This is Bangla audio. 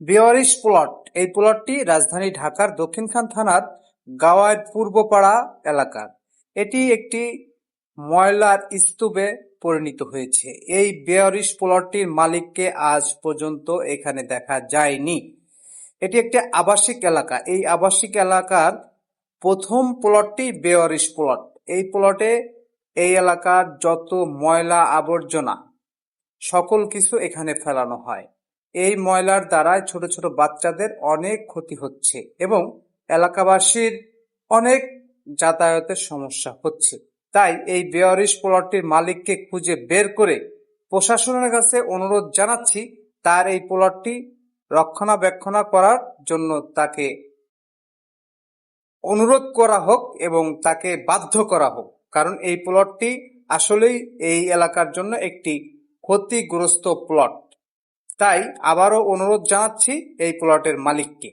বেওয়ারিশ প্লট। এই প্লটটি রাজধানী ঢাকার দক্ষিণখান থানার গাওয়ার পূর্বপাড়া এলাকার। এটি একটি ময়লার স্তূপে পরিণত হয়েছে। এই বেওয়ারিশ প্লটটির মালিককে আজ পর্যন্ত এখানে দেখা যায়নি। এটি একটি আবাসিক এলাকা। এই আবাসিক এলাকার প্রথম প্লটটি বেওয়ারিশ প্লট। এই প্লটে এই এলাকার যত ময়লা আবর্জনা, সকল কিছু এখানে ফেলানো হয়। এই ময়লার দ্বারায় ছোট ছোট বাচ্চাদের অনেক ক্ষতি হচ্ছে এবং এলাকাবাসীর অনেক যাতায়াতের সমস্যা হচ্ছে। তাই এই বেয়ারিশ প্লটটির মালিককে খুঁজে বের করে প্রশাসনের কাছে অনুরোধ জানাচ্ছি তার এই প্লটটি রক্ষণাবেক্ষণা করার জন্য তাকে অনুরোধ করা হোক এবং তাকে বাধ্য করা হোক। কারণ এই প্লটটি আসলেই এই এলাকার জন্য একটি ক্ষতিগ্রস্ত প্লট। তাই আবারও অনুরোধ জানাচ্ছি এই প্লটের মালিককে।